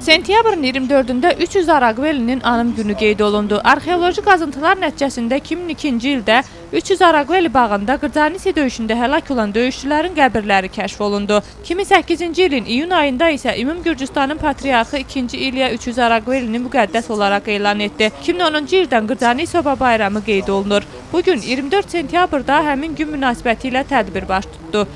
Sentyabrın 24-də 300 Araqvelinin anım günü qeyd olundu. Arxeoloji qazıntılar nəticəsində 2002-ci ildə 300 Araqveli bağında Qırcanisi döyüşündə həlak olan döyüşçülərin qəbirləri kəşf olundu. 2008-ci ilin iyun ayında isə Ümum Gürcüstanın patriarxı 2-ci İlya 300 Araqvelini müqəddəs olaraq elan etdi. 2010-cu ildən Qırcanisoba bayramı qeyd olunur. Bu gün 24 sentyabrda həmin gün münasibəti ilə tədbir baş tutdu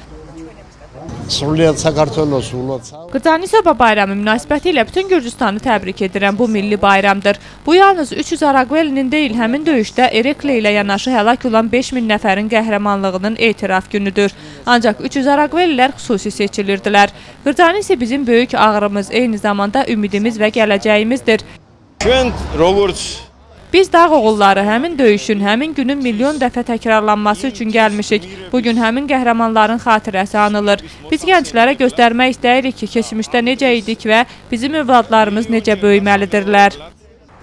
სრულიად საქართველოს ულოთ Qırcanisoba bayramı münasibəti ilə bütün Gürcüstanı təbrik edirəm. Bu milli bayramdır. Bu yalnız 300 Araqvelinin deyil, həmin döyüşdə Erekle ilə yanaşı həlak olan 5000 nəfərin qəhrəmanlığının etiraf günüdür. Ancaq 300 Araqvelilər xüsusi seçilirdilər. Qırcanisi bizim böyük ağrımız, eyni zamanda ümidimiz və gələcəyimizdir. ჩვენ როგორც Biz dağ oğulları həmin döyüşün, həmin günün milyon dəfə təkrarlanması üçün gəlmişik. Bu gün həmin qəhrəmanların xatirəsi anılır. Biz gənclərə göstərmək istəyirik ki, keçmişdə necə idik və bizim övladlarımız necə böyüməlidirlər.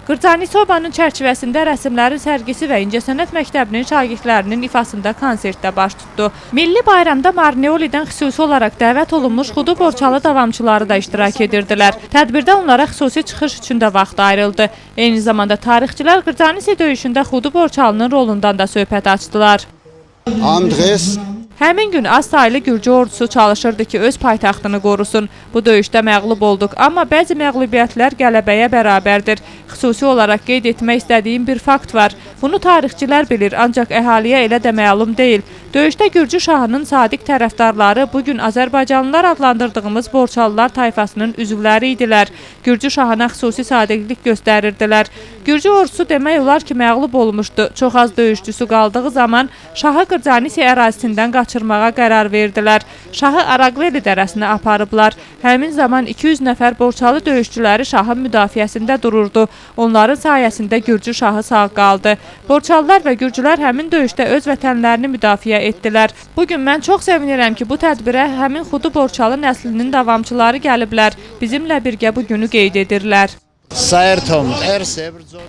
Qırcanisobanın çərçivəsində rəsmlərin sərgisi və İncəsənət Məktəbinin şagirdlərinin ifasında konsert də baş tutdu. Milli bayramda Marneolidən xüsusi olaraq dəvət olunmuş Xudu Borçalı davamçıları da iştirak edirdilər. Tədbirdə onlara xüsusi çıxış üçün də vaxt ayrıldı. Eyni zamanda tarixçilər Qırcanisi döyüşündə Xudu Borçalının rolundan da söhbət açdılar. Andres Həmin gün az saylı Gürcü ordusu çalışırdı ki, öz paytaxtını qorusun. Bu döyüşdə məğlub olduq, amma bəzi məğlubiyyətlər qələbəyə bərabərdir. Xüsusi olaraq qeyd etmək istədiyim bir fakt var. Bunu tarixçilər bilir, ancaq əhaliyə elə də məlum deyil. Döyüşdə Gürcü şahının sadiq tərəfdarları bu gün Azərbaycanlılar adlandırdığımız Borçalılar tayfasının üzvləri idilər. Gürcü şahına xüsusi sadiqlik göstərirdilər. Gürcü ordusu demək olar ki, məğlub olmuşdu. Çox az döyüşçüsü qaldığı zaman şahı Qırcanisi ərazisindən qaçırmağa qərar verdilər. Şahı Araqveli dərəsinə aparıblar. Həmin zaman 200 nəfər Borçalı döyüşçüləri şahın müdafiəsində dururdu. Onların sayəsində Gürcü şahı sağ qaldı. Borçalılar və Gürcülər həmin döyüşdə öz vətənlərini müdafiə etdilər. Bu gün mən çox sevinirəm ki, bu tədbirə həmin Xudu Borçalı nəslinin davamçıları gəliblər. Bizimlə birgə bu günü qeyd edirlər.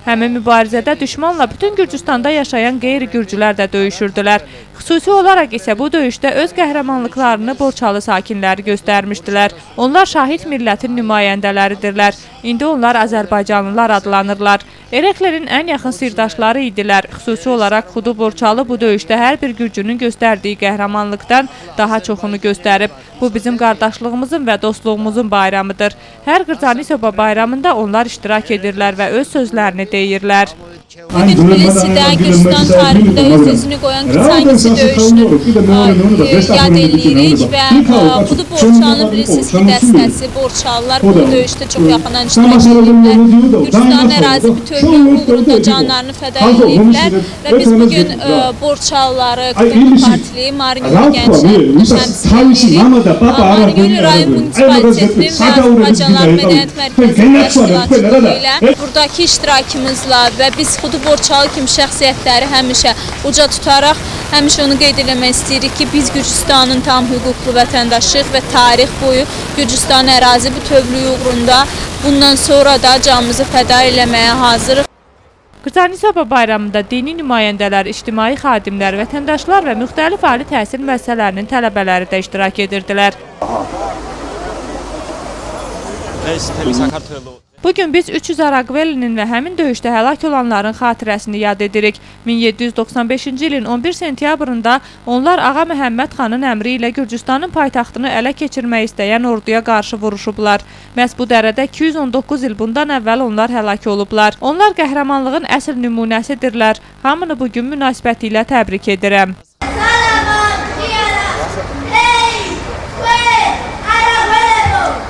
Həmin mübarizədə düşmanla bütün Gürcüstanda yaşayan qeyri-gürcülər də döyüşürdülər. Xüsusi olaraq isə bu döyüşdə öz qəhrəmanlıqlarını Borçalı sakinləri göstərmişdilər. Onlar şahid millətin nümayəndələridirlər. İndi onlar Azərbaycanlılar adlanırlar. Ereklerin ən yaxın sirdaşları idilər. Xüsusi olaraq Xudu Borçalı bu döyüşdə hər bir gürcünün göstərdiyi qəhrəmanlıqdan daha çoxunu göstərib. Bu bizim qardaşlığımızın və dostluğumuzun bayramıdır. Hər Qırcanisoba bayramında onlar işləyir iştirak edirlər və öz sözlərini deyirlər. Bugün Tbilisi'de Gürcistan tarihinde öz yüzünü koyan Kırtsanisi dövüşünü e, yad edirik ve e, Kudu Borçalı'nın bilirsiniz ki dəstəsi Borçalılar bu döyüşdə çox yaxından iştirak ediblər. Gürcistan ərazi bütövlüyü uğrunda canlarını fəda ediblər və biz bugün e, Borçalıları, Kudu Partili, Marinyo gənclərini təmsil edirik. Marinyo rayon munisipalitetinin və Azərbaycanlar Mədəniyyət Mərkəzinin təşkilatçılığı ilə buradakı iştirakımızla və biz Xudu borçalı kimi şəxsiyyətləri həmişə uca tutaraq, həmişə onu qeyd eləmək istəyirik ki, biz Gürcüstanın tam hüquqlu vətəndaşıyıq və tarix boyu Gürcüstan ərazi bütövlüyü uğrunda bundan sonra da canımızı fəda eləməyə hazırıq. Qırtanizaba bayramında dini nümayəndələr, ictimai xadimlər, vətəndaşlar və müxtəlif ali təhsil müəssisələrinin tələbələri də iştirak edirdilər. Aha. Bu gün biz 300 Araqvelinin və həmin döyüşdə həlak olanların xatirəsini yad edirik. 1795-ci ilin 11 sentyabrında onlar Ağa Məhəmməd xanın əmri ilə Gürcüstanın paytaxtını ələ keçirmək istəyən orduya qarşı vuruşublar. Məhz bu dərədə 219 il bundan əvvəl onlar həlak olublar. Onlar qəhrəmanlığın əsl nümunəsidirlər. Hamını bu gün münasibətilə təbrik edirəm.